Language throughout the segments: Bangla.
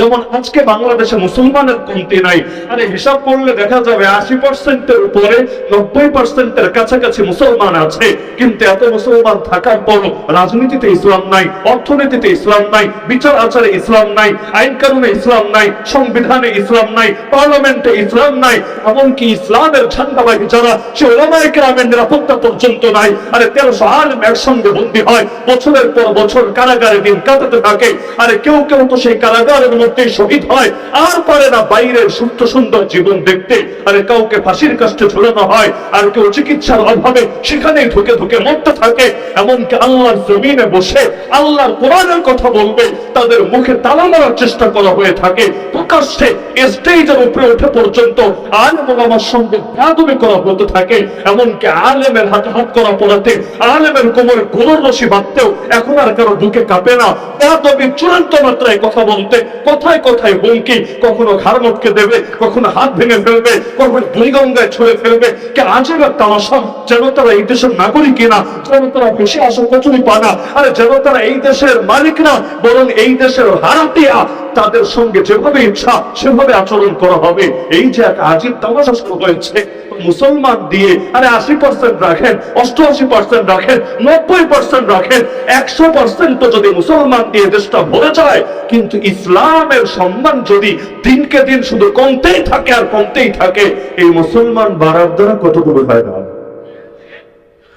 যেমন আজকে বাংলাদেশে মুসলমানের কমতি নাই, আরে হিসাব করলে দেখা যাবে আশি পার্সেন্টের উপরে, নব্বই পার্সেন্টের কাছাকাছি মুসলমান আছে। কিন্তু এত মুসলমান থাকার পর রাজনীতিতে ইসলাম নাই, অর্থনীতিতে ইসলাম নাই, বিচার আচারে ইসলাম নাই, আইন কানুনে ইসলাম নাই, সংবিধানে ইসলাম নাই, পার্লামেন্টে ইসলাম নাই, এমনকি ইসলামের ঝান্ডাবাহী যারা, সে নিরাপত্তা পর্যন্ত নাই। আরে তেরোশো আলম একসঙ্গে বন্দী হয়, বছরের পর বছর কারাগারে দিন কাটাতে থাকে। আরে কেউ কেউ তো সেই কারাগারের মধ্যে শহীদ হয়, আর পারে না বাইরের সুস্থ সুন্দর জীবন দেখতে। আরে কাউকে ফাঁসির কাছে ঝুলানো হয়, আর কেউ চিকিৎসার অভাবে সেখানেই ধুকে ধুকে মরতে থাকে। এমনকি আল্লাহর জমিনে বসে আল্লাহর কোরআনের কথা বলবে, তাদের মুখে তালা মারার চেষ্টা করা হয়ে থাকে। প্রকাশ্যে স্টেজের উপরে উঠে পর্যন্ত আলেম আমার সঙ্গে বেয়াদবি করা হতে থাকে। এমনকি আলেমের হাতে হাত করা পড়াতে, আলেমের কোমরে গোলর রশি বাঁধতেও এখন আর কারও ঢুকে কাঁপে না। বেয়াদবি চূড়ান্ত মাত্রায় কথা বলতে কথায় কথায় হুমকি, কখনো ঘাড় মুটকে দেবে, কখনো হাত ভেঙে ফেলবে, কখনো ভূমিগঙ্গায় ছুঁড়ে ফেলবে। কে আজের তামাশা যেন তারা এই দেশের নাগরিক কিনা? যেন তারা বেশি আসল কচুরি পানা আরে যেন তারা এই দেশের মালিক না বরং এই দেশের হারাটিয়া তাদের সঙ্গে যেভাবে ইচ্ছা সেভাবে আচরণ করা হবে। এই যে এক আজিব তামাশা শুরু হয়েছে মুসলমান দিয়ে, আরে আশি পার্সেন্ট রাখেন, অষ্টআশি পার্সেন্ট রাখেন, নব্বই পার্সেন্ট রাখেন, একশো পার্সেন্ট তো যদি মুসলমান দিয়ে দেশটা ভরে যায়, কিন্তু ইসলামের সম্মান যদি দিনকে দিন শুধু কমতেই থাকে আর কমতেই থাকে, এই মুসলমান বাড়ার দ্বারা কতগুলো হয় না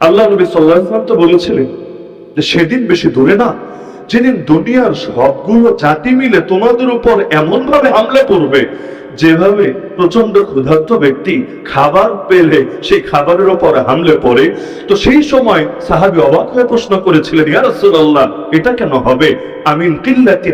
আল্লাহ নবী সাল্লাহ তো বলেছিলেন যে সেদিন বেশি দূরে না যেদিন দুনিয়ার সবগুলো জাতি মিলে তোমাদের উপর এমন ভাবে করবে যেভাবে প্রচণ্ড ক্ষুধার্ত ব্যক্তি খাবার পেলে, সেই খাবারের উপর হামলে পড়ে। তো সেই সময় সাহাবি অবাক হয়ে প্রশ্ন করেছিলেন, ইয়া রাসূলুল্লাহ, এটা কেন হবে? কিল্লাতি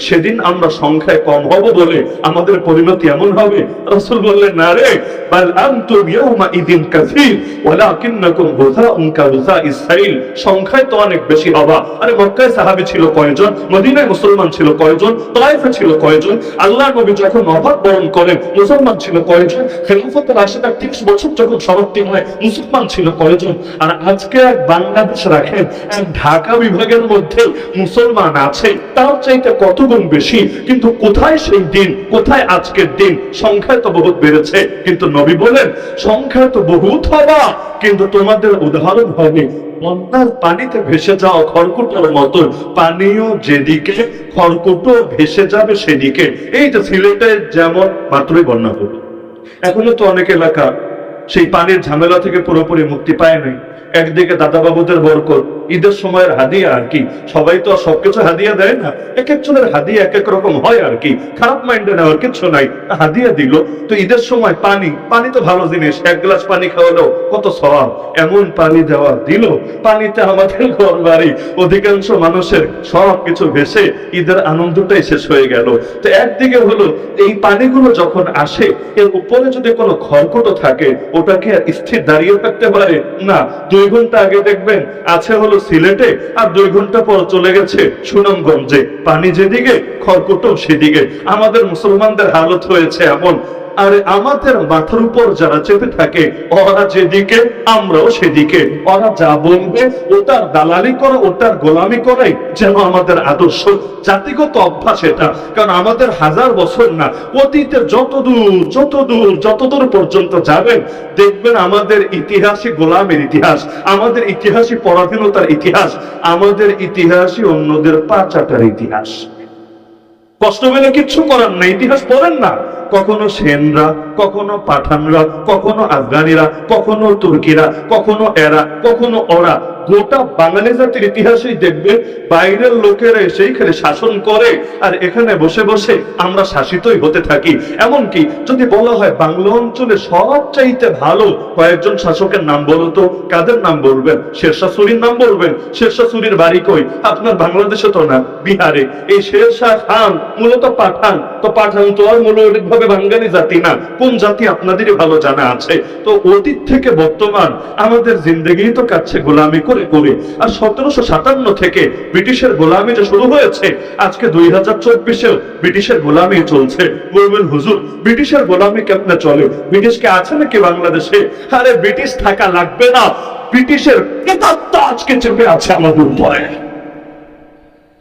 সেদিন আমরা সংখ্যায় কম হব বলে আমাদের পরিণতি এমন হবে? বললেন, না রে তো অনেক বেশি ছিল কয়জন? মদিনায় মুসলমান ছিল ছিল আল্লাহর নবী যখন নবাব বরণ করেন মুসলমান ছিল কয়জন খেলাফত রাশিদার 30 বছর যখন সমাপ্তি হয় মুসলমান ছিল কয়জন আর আজকে এক বাংলাদেশ রাখেন ঢাকা বিভাগের মধ্যে মুসলমান আছে, তার চাইতে কত গুণ বেশি? কিন্তু কোথায় সেই দিন? কোথায় আজকের দিন? সংখ্যায় তো বহুত বেড়েছে। কিন্তু নবী বলেন সংখ্যায় তো বহুত হবা কিন্তু তোমাদের উদাহরণ হবে বন্যার পানিতে ভেসে যাওয়া খড়কুটোর মতো পানিও যেদিকে খড়কুটো ভেসে যাবে সেদিকে। এই যে সিলেটের যেমন মাত্রই বন্যা হলো। এখনও তো অনেক এলাকা সেই পানির ঝামেলা থেকে পুরোপুরি মুক্তি পায় নাই। একদিকে দাদা বাবুদের বরকত, ঈদের সময়ের হাদিয়া আর কি। সবাই তো সবকিছু হাদিয়া দেয় না। এক একজনের হাদিয়া এক এক রকম হয় আর কি। খারাপ মাইন্ডে নেওয়ার কিছু নাই। হাদিয়া দিল। তো ঈদের সময় পানি পানি তো ভালো জিনিস। এক গ্লাস পানি খাওয়ালো কত সওয়াব। এমন পানি দেওয়া দিল। পানিতে আমাদের ঘর বাড়ি। অধিকাংশ মানুষের সব কিছু ভেসে ঈদের আনন্দটাই শেষ হয়ে গেল। তো একদিকে হলো, এই পানিগুলো যখন আসে, এর উপরে যদি কোনো খড়কুটো থাকে ওটাকে স্থির দাঁড়িয়ে থাকতে পারে। না, দুই ঘণ্টা আগে দেখবেন আছে হলো সিলেটে আর দুই ঘণ্টা পর চলে গেছে সুনামগঞ্জে। পানি যেদিকে, খড়কুটো সেদিকে। আমাদের মুসলমানদের হালত হয়েছে এমন। আর আমাদের মাথার উপর যারা চেপে থাকে, ওরা যেদিকে, আমরাও সেদিকে। ওরা যা বলবে, ওটার দালালি করে, ওটার গোলামি করে, যেন আমাদের আদর্শ, জাতিগত অভ্যাস এটা। কারণ আমাদের হাজার বছর না, অতীতের যত দূর যত দূর যত দূর পর্যন্ত যাবেন, দেখবেন আমাদের ইতিহাসই গোলামের ইতিহাস, আমাদের ইতিহাসই পরাধীনতার ইতিহাস, আমাদের ইতিহাসই অন্যদের পা চাটার ইতিহাস। কষ্ট পেলে কিচ্ছু করার না ইতিহাস পড়েন না। কখনো সেনরা কখনো পাঠানরা, কখনো আফগানিরা, কখনো তুর্কিরা, কখনো এরা, কখনো ওরা। গোটা বাঙালি জাতির ইতিহাসেই দেখবে বাইরের লোকেরা এসেই খালি শাসন করে আর এখানে বসে বসে আমরা শাসিতই হতে থাকি। এমনকি যদি বলা হয় বাংলা অঞ্চলে সব চাইতে ভালো কয়েকজন শাসকের নাম বলো তো, কাদের নাম বলবেন? শেরশাহ সুরির নাম বলবেন? শেরশাহ সুরির বাড়ি কই? আপনার বাংলাদেশে তো না, বিহারে। এই শেরশাহ খান, মূলত পাঠান। তো পাঠান তো আর মৌলিকভাবে বাঙালি জাতি না। কোন জাতি আপনাদেরই ভালো জানা আছে? তো অতীত থেকে বর্তমান আমাদের জিন্দগি তো কাছে গোলামি করে করে। আর সতেরোশো সাতান্ন থেকে ব্রিটিশের গোলামি যে শুরু হয়েছে, আজকে দুই হাজার চব্বিশেও ব্রিটিশের গোলামি চলছে। বলবেন, হুজুর, ব্রিটিশের গোলামি কেমনে চলে? ব্রিটিশকে আছে নাকি বাংলাদেশে? আরে, ব্রিটিশ থাকা লাগবে না। ব্রিটিশের প্রেতাত্মা আজকে চেপে আছে আমাদের উপরে।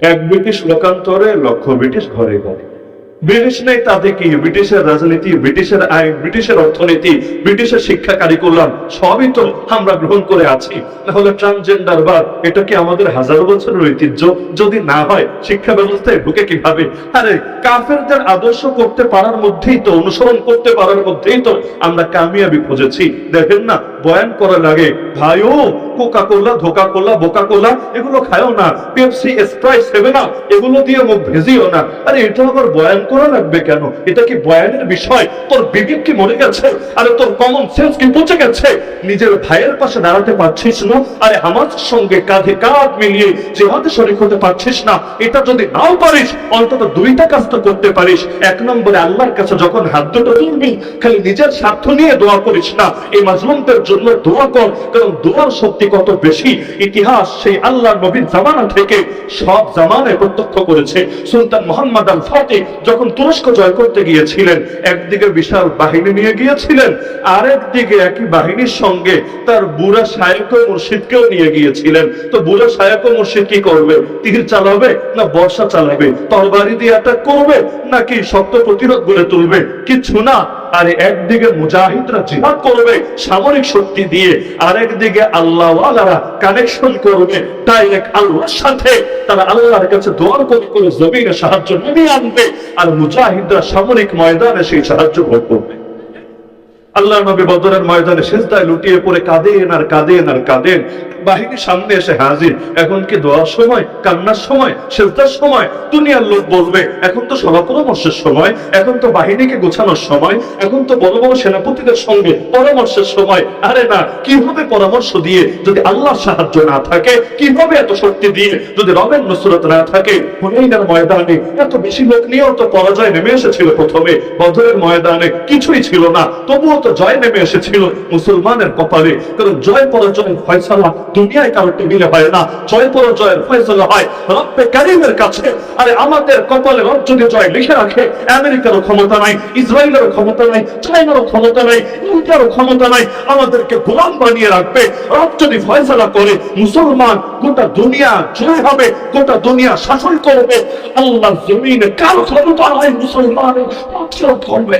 এক ব্রিটিশ লোকান্তরে লক্ষ ব্রিটিশ ঘরে ঘরে। ব্রিটিশ নেই তাতে কি ব্রিটিশের রাজনীতি, ব্রিটিশের আইন, ব্রিটিশের অর্থনীতি, ব্রিটিশের শিক্ষা কারিকুলাম, সবই তো আমরা গ্রহণ করে আছি। তাহলে ট্রান্সজেন্ডার বা এটা কি আমাদের হাজার বছরের ঐতিহ্য? যদি না হয়, শিক্ষা ব্যবস্থায় ঢুকে কীভাবে? আরে, কাফেরদের আদর্শ করতে পারার মধ্যেই তো, অনুসরণ করতে পারার মধ্যেই তো আমরা কামিয়াবি খুঁজেছি। দেখেন না, বয়ান করা লাগে, ভাইও কোকা কোলা ধোকা কোলা বোকা কোলা এগুলো খায়ও না, পেপসি, স্প্রাইট, সেভেন আপ, এগুলো দিয়ে মুখ ভেজিও না। আরে, এটা আবার বয়ান করা লাগবে কেন? এটা কি বয়ানের বিষয়? তোর বিবেক কি মরে গেছে? আরে তোর কমন সেন্স কি পচে গেছে? নিজের ভাইয়ের পাশে দাঁড়াতে পারছিস না? আরে আমার সঙ্গে কাঁধে কাঁধ মিলিয়ে জেহাদে শরীক হতে পারছিস না? এটা যদি নাও পারিস, অন্তত দুইটা কাজ তো করতে পারিস। এক নম্বরে আল্লাহর কাছে যখন হাত দুটো তুলবি খালি নিজের স্বার্থ নিয়ে দোয়া করিস না। এই মাজলুমদের জন্য দোয়া কর, কারণ দোয়ার শক্তি কত বেশি? ইতিহাস সেই আল্লাহ নবীর জামানা থেকে সব জামানায় প্রত্যক্ষ করেছে। সুলতান মোহাম্মদ আল ফাতে যখন তুরস্ক জয় করতে গিয়েছিলেন, একদিকে বিশাল বাহিনী নিয়ে গিয়েছিলেন আরেক দিকে একই বাহিনীর সঙ্গে তার বুড়া শায়ক ও মুর্শিদকেও নিয়ে গিয়েছিলেন। তো বুড়া শায়ক ও মুর্শিদ কি করবে? তীর চালাবে না বর্ষা চালাবে? তরবারি দিয়ে অ্যাটাক করবে নাকি শক্ত প্রতিরোধ গড়ে তুলবে? কিছু না। আর একদিকে মুজাহিদরা জিহাদ করবে, সামরিক শক্তি দিয়ে, আর একদিকে আল্লাহ কানেকশন করবে। ডাইরেক্ট আল্লাহর সাথে তারা আল্লাহর কাছে দোয়ার করে করে জমিনে সাহায্য নিয়ে আনবে, আর মুজাহিদরা সামরিক ময়দানে সেই সাহায্য ভোগ করবে। আল্লাহ নবী বদরের ময়দানে সেজদায় লুটিয়ে পড়ে কাঁদেন আর কাঁদেন আর কাঁদেন। বাহিনী সামনে এসে হাজির। এখন কি দোয়ার সময়, কান্নার সময় সেজদার সময়? দুনিয়ার লোক বলবে, এখন তো সভা পরামর্শের সময়, এখন তো বাহিনীকে গোছানোর সময়, এখন তো বড় বড় সেনাপতিদের সঙ্গে পরামর্শের সময়। আরে না, কীভাবে পরামর্শ দিয়ে যদি আল্লাহর সাহায্য না থাকে, কীভাবে এত শক্তি দিয়ে যদি রবের নসরত না থাকে? হুনাইনের ময়দানে এত বেশি লোক নিয়েও তো পরাজয় নেমে এসেছিল প্রথমে। বদরের ময়দানে কিছুই ছিল না, তবুও তো জয় নেমে এসেছিল মুসলমানের কপালে। কারণ জয় পরাজয়ের ফয়সালা দুনিয়ায় কারও টেবিলে হয় না, জয় পরাজয়ের ফয়সালা হয়। রব্বে কারিমের কাছে, আরে আমাদের কপালে রব যদি জয় লিখে রাখে, আমেরিকারও ক্ষমতা নাই, ইসরায়েলেরও ক্ষমতা নাই চাইনারও ক্ষমতা নাই, ইন্ডিয়ারও ক্ষমতা নাই, আমাদেরকে গোলাম বানিয়ে রাখবে। রব যদি ফয়সালা করে, মুসলমান গোটা দুনিয়া জয় হবে, গোটা দুনিয়া শাসন করবে। আল্লাহ জমিনে কারও ক্ষমতা নাই, মুসলমানের প্রতিরোধ করবে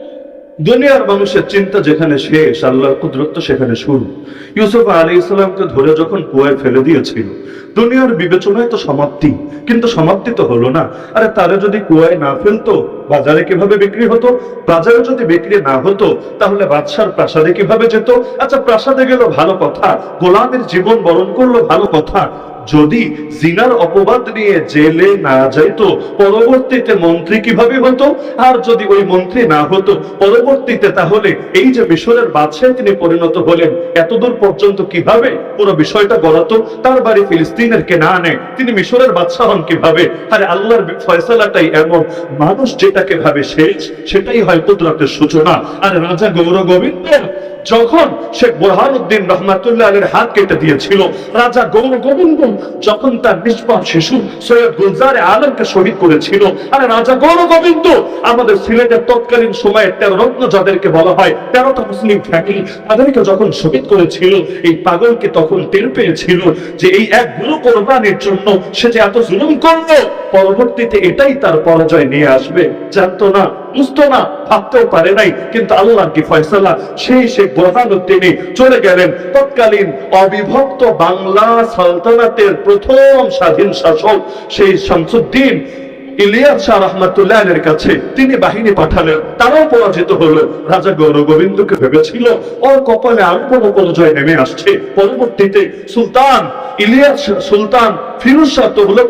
দুনিয়ার মানুষের চিন্তা যেখানে শেষ, আল্লাহর কুদরত সেখানে শুরু। ইউসুফ আলী ইসলামকে ধরে যখন কুয়ায় ফেলে দিয়েছিল, দুনিয়ার বিবেচনায় তো সমাপ্তি, কিন্তু সমাপ্তি তো হলো না। আরে তারা যদি কুয়ায় না ফেলতো, বাজারে কীভাবে বিক্রি হতো? বাজারে যদি বিক্রি না হতো, তাহলে বাদশার প্রাসাদে কীভাবে যেত? আচ্ছা প্রাসাদে গেল ভালো কথা, গোলামের জীবন বরণ করল ভালো কথা যদি জিনার অপবাদ নিয়ে জেলে না যাইতো, পরবর্তীতে মন্ত্রী কীভাবে হতো? আর যদি ওই মন্ত্রী না হতো, পরবর্তীতে তাহলে এই যে মিশরের বাদশায় তিনি পরিণত হলেন, এতদূর পর্যন্ত কীভাবে? পুরো বিষয়টা গড়াতো তার বাড়ি ফিলিস্তিনের কে না নেয় তিনি মিশরের বাদশাহ হন কীভাবে? আরে আল্লাহর ফয়সালাটাই এমন। মানুষ যেটাকে ভাবে শেষ, সেটাই হয় কুদরতের সূচনা। আর রাজা গৌর গোবিন্দ যখন শেখ বোরহানুদ্দিন রহমাতুল্লাহ আলীর হাত কেটে দিয়েছিল, রাজা গৌর গোবিন্দ যখন তার নিষ্পাপ শিশু সৈয়দ গুলজারে আলমকে শহীদ করেছিল, আরে রাজা গৌর গোবিন্দ, আমাদের সিলেটের তৎকালীন সময়ে তেরো রত্ন যাদেরকে বলা হয়, তেরোটা মুসলিম ফ্যামিলি তাদেরকে যখন শহীদ করেছিল, এই পাগলকে তখন টের পেয়েছিল যে এই এক গুরু কোরবানির জন্য সে যে এত জুলুম করল, পরবর্তীতে এটাই তার পরাজয় নিয়ে আসবে। জানতো না বুঝতো না, ভাবতেও পারে নাই। কিন্তু আল্লাহ কি ফয়সালা? সেই সে বোঝানো তিনি চলে গেলেন। তৎকালীন অবিভক্ত বাংলা সালতানাতের প্রথম স্বাধীন শাসক সেই শামসুদ্দিন ইলিয়াস শাহ রহমাতুল্লাহ এর কাছে তিনি বাহিনী পাঠালেন। তারাও পরাজিত রাজা ভেবেছিল, ওর কপালে বড় পরাজয় নেমে আসছে। পরবর্তীতে সুলতান, ইলিয়াস সুলতান, ফিরোজ শাহ তবলক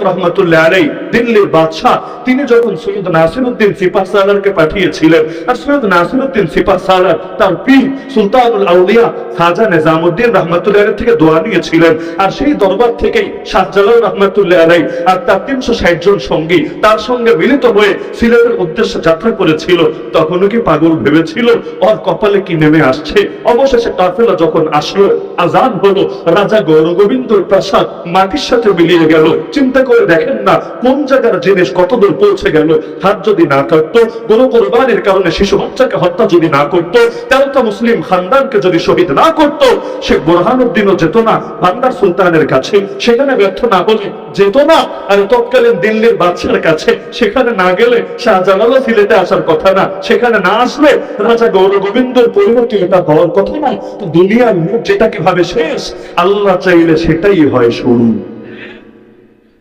দিল্লির বাদশাহ, তিনি যখন সৈয়দ নাসিরুদ্দিন সিপাহ সালারকে পাঠিয়েছিলেন, আর সৈয়দ নাসিরুদ্দিন সিপাহ সালার তার পীর সুলতানুল আউলিয়া খাজা নিজামুদ্দিন রহমাতুল্লাহ থেকে দোয়া নিয়েছিলেন। আর সেই দরবার থেকেই শাহজালাল রহমাতুল্লাহ আর তার তিনশো ষাট জন সঙ্গী, তার তার সঙ্গে মিলিত হয়ে সিলেটের উদ্দেশ্যে যাত্রা করেছিল, তখনও কি পাগল ভেবেছিল, ওর কপালে কি নেমে আসছে? অবশেষে কাফেলা যখন আসলো, আজান হলো, রাজা গৌরগোবিন্দর প্রাসাদ মাটির সাথে মিলিয়ে গেল। চিন্তা করে দেখেন না, কোন জায়গার জিনিস কতদূর পৌঁছে গেল? হাত যদি না কাটতো, কোনো কোরবানির কারণে শিশু বাচ্চাকে হত্যা যদি না করতো, তেরোটা মুসলিম খানদানকে যদি শহীদ না করতো সে বোরহানুদ্দিনও যেত না ভান্ডার সুলতানের কাছে। সেখানে ব্যর্থ না হলে যেত না, আর তৎকালীন দিল্লির বাদশার কাছে সেখানে না গেলে শাহজালালও সিলেটে আসার কথা না। সেখানে না আসলে রাজা গৌর গোবিন্দর পরিবর্তে এটা হওয়ার কথা না দুনিয়ার মুখ যেটা কীভাবে শেষ, আল্লাহ চাইলে সেটাই হয় শুরু।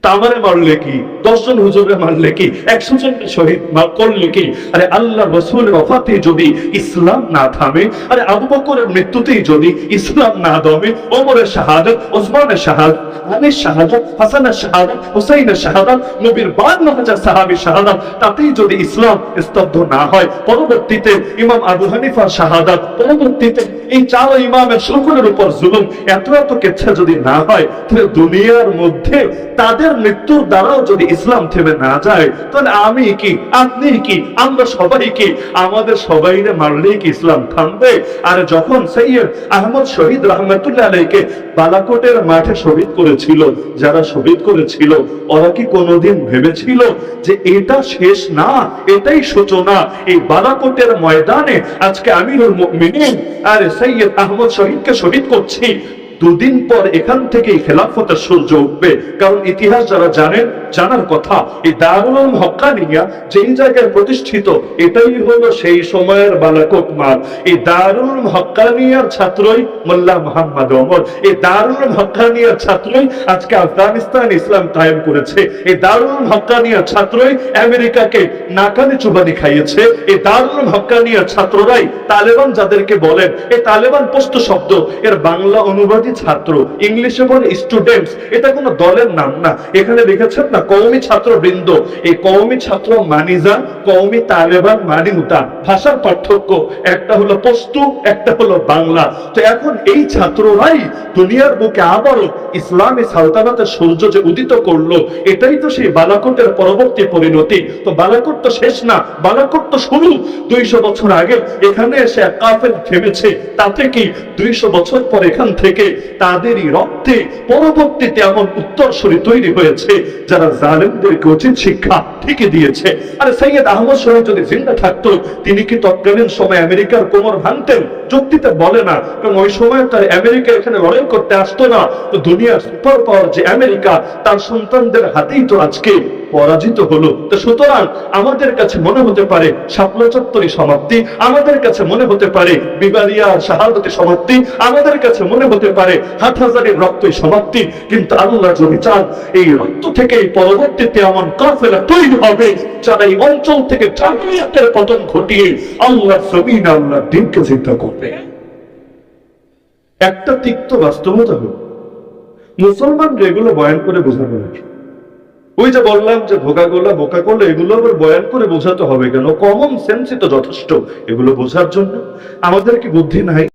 তামারে মারলে কি? দশজন হুজুরে মারলে কি? একশো জনকে শহীদ করলে কি? আরে আল্লাহ রসুল রফাতে যদি ইসলাম না থামে, আরে আবু বকরের মৃত্যুতেই যদি ইসলাম না দমে, ওমরের শাহাদত, ওসমানের আলীর শাহাদত, হাসানের শাহাদত, হুসাইনের শাহাদত, নবীর সাহাবি শাহাদত, তাতেই যদি ইসলাম স্তব্ধ না হয়, পরবর্তীতে ইমাম আবু হানিফার পরবর্তীতে এই চার ইমামের সকলের উপর জুলুম, এত এত কেচ্ছা যদি না হয়, তাহলে দুনিয়ার মধ্যে তাদের মৃত্যুর দ্বারাও যদি ইসলাম থেমে না যায়, তাহলে আমি কি, আপনি কি, আমরা সবাই কি, আমাদের সবাইরে মারলেই কি ইসলাম থামবে? আর যখন সৈয়দ আহমদ শহীদ রহমতুল্লাহ আলাইকে বালাকোটের মাঠে শহীদ করেছিল, যারা শহীদ করেছিল, ওরা কি কোনোদিন ভেবেছিল যে এটা শেষ না, এটাই সূচনা? এই বালাকোটের ময়দানে আজকে আমিরুল মুমিনিন আর সৈয়দ আহমদ শহীদকে শহীদ করছি। দুদিন পর এখান থেকেই খেলাফতের সূর্য উঠবে। কারণ ইতিহাস যারা জানেন জানার কথা, এই দারুল হকানিয়া যেই জায়গায় প্রতিষ্ঠিত, এটাই হলো সেই সময়ের বালাকোট মার এই দারুল হকানিয়ার ছাত্রই মোল্লা মোহাম্মদ ওমর। এই দারুল হকানিয়ার ছাত্রই আজকে আফগানিস্তান ইসলাম কায়েম করেছে। এই দারুল হকানিয়ার ছাত্রই আমেরিকাকে নাকানি চুবানি খাইয়েছে। এই দারুল হকানিয়ার ছাত্ররাই তালেবান যাদেরকে বলেন, এই তালেবান পোস্ত শব্দ এর বাংলা অনুবাদী ছাত্র ইংলিশে বলে স্টুডেন্টস এটা কোনো দলের নাম না। এখানে লিখেছেন না, কৌমি ছাত্র বৃন্দ এই কৌমি ছাত্র মানিজা, কৌমি তালেবান মানিউতা ভাষার পার্থক্য, একটা হলো পস্তু, একটা হলো বাংলা। তো এখন এই ছাত্ররাই দুনিয়ার বুকে আবারও ইসলামী সালতানাতের সূর্য যে উদিত করল, এটাই তো সেই বালাকোটের পরবর্তী পরিণতি। তো বালাকোট তো শেষ না, বালাকোট তো শুরু। দুইশো বছর আগে এখানে এসে কাফের থেমেছে তাতে কি দুইশো বছর পর এখান থেকে তাদেরই রক্তে পরবর্তীতে এমন উত্তরসূরি তৈরি হয়েছে যারা জালেমদেরকে উচিত শিক্ষা ঠিকই দিয়েছে। আরে সৈয়দ আহমদ শহীদ যদি জিন্দা থাকতো, তিনি কি তৎকালীন সময় আমেরিকার কোমর ভাঙতেন? যুক্তিতে বলে না, কারণ ওই সময় তার আমেরিকা এখানে লড়াই করতে আসতো না। তো দুনিয়ার সুপার পাওয়ার যে আমেরিকা, তার সন্তানদের হাতেই তো আজকে পরাজিত হলো। তো সুতরাং আমাদের কাছে মনে হতে পারে শাপলা চত্বরী সমাপ্তি, আমাদের কাছে মনে হতে পারে বিবারিয়ার শাহাদতি সমাপ্তি, আমাদের কাছে মনে হতে পারে হাট হাজারের রক্তই সমাপ্তি। কিন্তু আল্লাহ যদি চান, এই রক্ত থেকে পরবর্তীতে এমন কাফেলা তৈরি হবে। যারা এই অঞ্চল থেকে জামিয়াতের পতন ঘটিয়ে আল্লাহ জমিন আল্লাহ দিনকে চিন্তা করবে। একটা তিক্ত বাস্তবতা হলো। মুসলমান এগুলো বয়ান করে বোঝানো নাকি ওই যে বললাম যে ধোকাগোলা বোকা করলে এগুলো আবার বয়ান করে বোঝাতে হবে কেন? কমন সেন্সই তো যথেষ্ট এগুলো বোঝার জন্য। আমাদের কি বুদ্ধি নাই?